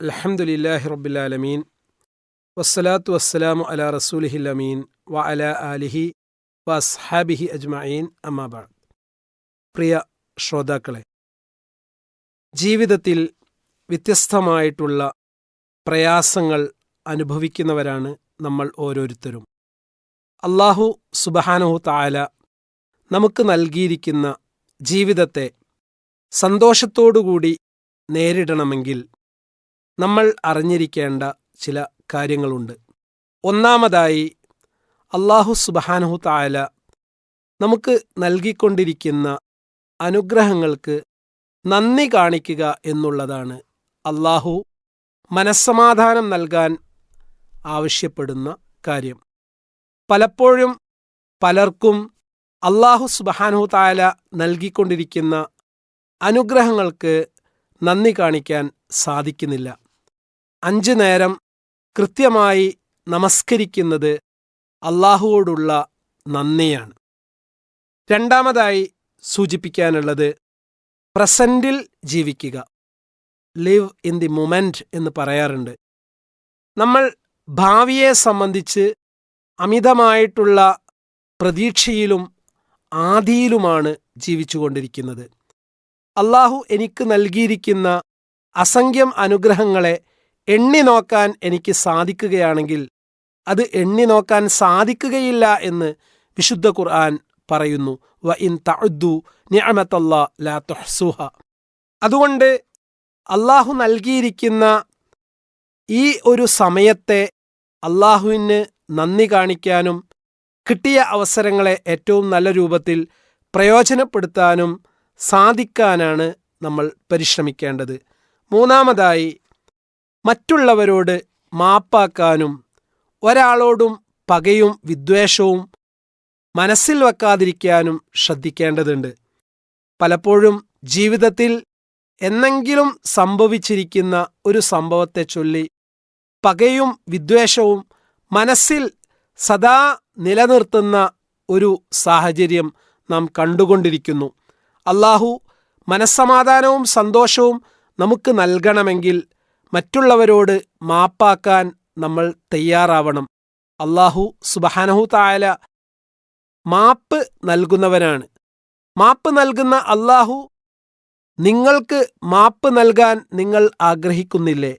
അലഹമുല്ലാഹി റബ്ബിലാലമീൻ വസ്സലാത്തു വസ്സലാമു അല റസൂലിഹി അമീൻ വ അല ആലിഹി വ അസ്ഹാബിഹി അജ്മീൻ അമ്മാബാദ് പ്രിയ ശ്രോതാക്കളെ ജീവിതത്തിൽ വ്യത്യസ്തമായിട്ടുള്ള പ്രയാസങ്ങൾ അനുഭവിക്കുന്നവരാണ് നമ്മൾ ഓരോരുത്തരും. അള്ളാഹു സുബഹാനഹു താല നമുക്ക് നൽകിയിരിക്കുന്ന ജീവിതത്തെ സന്തോഷത്തോടുകൂടി നേരിടണമെങ്കിൽ നമ്മൾ അറിഞ്ഞിരിക്കേണ്ട ചില കാര്യങ്ങളുണ്ട്. ഒന്നാമതായി അള്ളാഹു സുബഹാനഹു താല നമുക്ക് നൽകിക്കൊണ്ടിരിക്കുന്ന അനുഗ്രഹങ്ങൾക്ക് നന്ദി കാണിക്കുക എന്നുള്ളതാണ്. അള്ളാഹു മനസ്സമാധാനം നൽകാൻ ആവശ്യപ്പെടുന്ന കാര്യം. പലപ്പോഴും പലർക്കും അള്ളാഹു സുബഹാനഹു താല നൽകിക്കൊണ്ടിരിക്കുന്ന അനുഗ്രഹങ്ങൾക്ക് നന്ദി കാണിക്കാൻ സാധിക്കുന്നില്ല. അഞ്ചു നേരം കൃത്യമായി നമസ്കരിക്കുന്നത് അള്ളാഹുവോടുള്ള നന്ദിയാണ്. രണ്ടാമതായി സൂചിപ്പിക്കാനുള്ളത് പ്രസന്റിൽ ജീവിക്കുക. ലിവ് ഇൻ ദി മൊമെന്റ് എന്ന് പറയാറുണ്ട്. നമ്മൾ ഭാവിയെ സംബന്ധിച്ച് അമിതമായിട്ടുള്ള പ്രതീക്ഷയിലും ആദിയിലുമാണ് ജീവിച്ചുകൊണ്ടിരിക്കുന്നത്. അള്ളാഹു എനിക്ക് നൽകിയിരിക്കുന്ന അസംഖ്യം അനുഗ്രഹങ്ങളെ എണ്ണി നോക്കാൻ എനിക്ക് സാധിക്കുകയാണെങ്കിൽ അത് എണ്ണി നോക്കാൻ സാധിക്കുകയില്ല എന്ന് വിശുദ്ധ ഖുർആൻ പറയുന്നു. വ ഇൻ തഅദ്ദു നിഅമത്തല്ലാ ലാ അതുകൊണ്ട് അള്ളാഹു നൽകിയിരിക്കുന്ന ഈ ഒരു സമയത്തെ അള്ളാഹുവിന് നന്ദി കാണിക്കാനും കിട്ടിയ അവസരങ്ങളെ ഏറ്റവും നല്ല രൂപത്തിൽ പ്രയോജനപ്പെടുത്താനും സാധിക്കാനാണ് നമ്മൾ പരിശ്രമിക്കേണ്ടത്. മൂന്നാമതായി മറ്റുള്ളവരോട് മാപ്പാക്കാനും ഒരാളോടും പകയും വിദ്വേഷവും മനസ്സിൽ വെക്കാതിരിക്കാനും ശ്രദ്ധിക്കേണ്ടതുണ്ട്. പലപ്പോഴും ജീവിതത്തിൽ എന്നെങ്കിലും സംഭവിച്ചിരിക്കുന്ന ഒരു സംഭവത്തെ ചൊല്ലി പകയും വിദ്വേഷവും മനസ്സിൽ സദാ നിലനിർത്തുന്ന ഒരു സാഹചര്യം നാം കണ്ടുകൊണ്ടിരിക്കുന്നു. അള്ളാഹു മനസ്സമാധാനവും സന്തോഷവും നമുക്ക് നൽകണമെങ്കിൽ മറ്റുള്ളവരോട് മാപ്പാക്കാൻ നമ്മൾ തയ്യാറാവണം. അള്ളാഹു സുബഹാനഹു തായാല മാപ്പ് നൽകുന്നവനാണ്. മാപ്പ് നൽകുന്ന അള്ളാഹു നിങ്ങൾക്ക് മാപ്പ് നൽകാൻ നിങ്ങൾ ആഗ്രഹിക്കുന്നില്ലേ?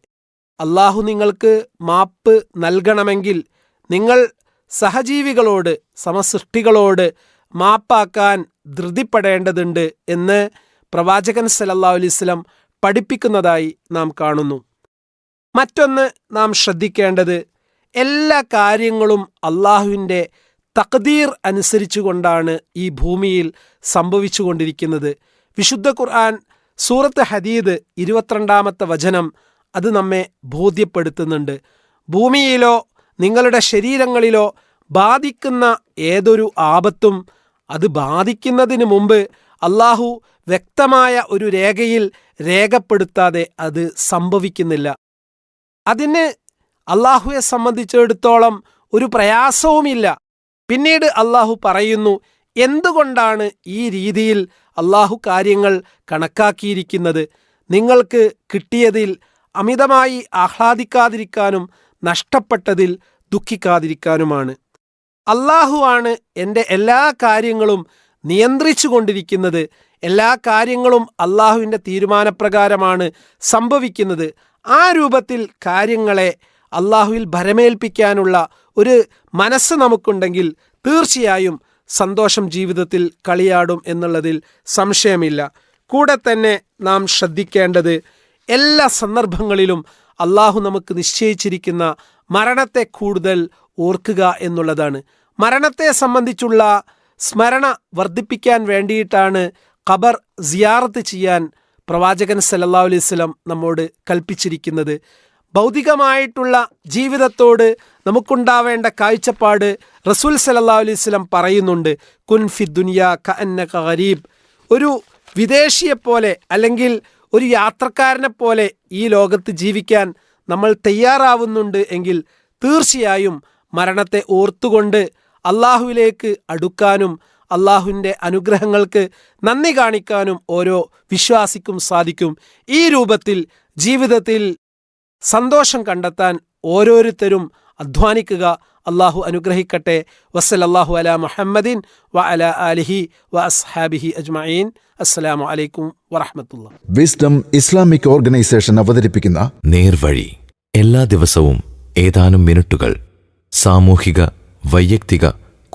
അള്ളാഹു നിങ്ങൾക്ക് മാപ്പ് നൽകണമെങ്കിൽ നിങ്ങൾ സഹജീവികളോട് സമസൃഷ്ടികളോട് മാപ്പാക്കാൻ ധൃതിപ്പെടേണ്ടതുണ്ട് എന്ന് പ്രവാചകൻ സലല്ലാ അലൈസ്ലം പഠിപ്പിക്കുന്നതായി നാം കാണുന്നു. മറ്റൊന്ന് നാം ശ്രദ്ധിക്കേണ്ടത് എല്ലാ കാര്യങ്ങളും അള്ളാഹുവിന്റെ തക്തീർ അനുസരിച്ചുകൊണ്ടാണ് ഈ ഭൂമിയിൽ സംഭവിച്ചുകൊണ്ടിരിക്കുന്നത്. വിശുദ്ധ ഖുർആൻ സൂറത്ത് ഹദീദ് ഇരുപത്തിരണ്ടാമത്തെ വചനം അത് നമ്മെ ബോധ്യപ്പെടുത്തുന്നുണ്ട്. ഭൂമിയിലോ നിങ്ങളുടെ ശരീരങ്ങളിലോ ബാധിക്കുന്ന ഏതൊരു ആപത്തും അത് ബാധിക്കുന്നതിന് മുമ്പ് അള്ളാഹു വ്യക്തമായ ഒരു രേഖയിൽ രേഖപ്പെടുത്താതെ അത് സംഭവിക്കുന്നില്ല. അതിന് അള്ളാഹുവെ സംബന്ധിച്ചിടത്തോളം ഒരു പ്രയാസവുമില്ല. പിന്നീട് അള്ളാഹു പറയുന്നു എന്തുകൊണ്ടാണ് ഈ രീതിയിൽ അള്ളാഹു കാര്യങ്ങൾ കണക്കാക്കിയിരിക്കുന്നത്? നിങ്ങൾക്ക് കിട്ടിയതിൽ അമിതമായി ആഹ്ലാദിക്കാതിരിക്കാനും നഷ്ടപ്പെട്ടതിൽ ദുഃഖിക്കാതിരിക്കാനുമാണ്. അള്ളാഹുവാണ് എന്റെ എല്ലാ കാര്യങ്ങളും നിയന്ത്രിച്ചു കൊണ്ടിരിക്കുന്നത് എല്ലാ കാര്യങ്ങളും അള്ളാഹുവിന്റെ തീരുമാനപ്രകാരമാണ് സംഭവിക്കുന്നത്. ആ രൂപത്തിൽ കാര്യങ്ങളെ അള്ളാഹുവിൽ ഭരമേൽപ്പിക്കാനുള്ള ഒരു മനസ്സ് നമുക്കുണ്ടെങ്കിൽ തീർച്ചയായും സന്തോഷം ജീവിതത്തിൽ കളിയാടും എന്നുള്ളതിൽ സംശയമില്ല. കൂടെ തന്നെ നാം ശ്രദ്ധിക്കേണ്ടത് എല്ലാ സന്ദർഭങ്ങളിലും അള്ളാഹു നമുക്ക് നിശ്ചയിച്ചിരിക്കുന്ന മരണത്തെ കൂടുതൽ ഓർക്കുക എന്നുള്ളതാണ്. മരണത്തെ സംബന്ധിച്ചുള്ള സ്മരണ വർദ്ധിപ്പിക്കാൻ വേണ്ടിയിട്ടാണ് ഖബർ സിയാറത്ത് ചെയ്യാൻ പ്രവാചകൻ സല്ലാ അലൈഹി സ്വലം നമ്മോട് കൽപ്പിച്ചിരിക്കുന്നത് ഭൗതികമായിട്ടുള്ള ജീവിതത്തോട് നമുക്കുണ്ടാവേണ്ട കാഴ്ചപ്പാട് റസൂൽ സല്ലാ അലൈഹി സ്വലം പറയുന്നുണ്ട് കുൻ ഫി ദുനിയ ക ഖരീബ് ഒരു വിദേശിയെപ്പോലെ അല്ലെങ്കിൽ ഒരു യാത്രക്കാരനെ പോലെ ഈ ലോകത്ത് ജീവിക്കാൻ നമ്മൾ തയ്യാറാവുന്നുണ്ട് എങ്കിൽ തീർച്ചയായും മരണത്തെ ഓർത്തുകൊണ്ട് അള്ളാഹുവിലേക്ക് അടുക്കാനും അള്ളാഹുവിന്റെ അനുഗ്രഹങ്ങൾക്ക് നന്ദി കാണിക്കാനും ഓരോ വിശ്വാസിക്കും സാധിക്കും. ഈ രൂപത്തിൽ ജീവിതത്തിൽ സന്തോഷം കണ്ടെത്താൻ ഓരോരുത്തരും അധ്വാനിക്കുക. അള്ളാഹു അനുഗ്രഹിക്കട്ടെ. വസ്സലല്ലാഹു അല മുഹമ്മദിൻ വ അല അലിഹി വ അസ്ഹാബിഹി അജ്മഈൻ. അസ്സലാമു അലൈക്കും വറഹമത്തുള്ള വിസ്ഡം ഇസ്ലാമിക് ഓർഗനൈസേഷൻ അവതരിപ്പിക്കുന്ന നേർവഴി. എല്ലാ ദിവസവും ഏതാനും മിനിറ്റുകൾ സാമൂഹിക വൈയക്തിക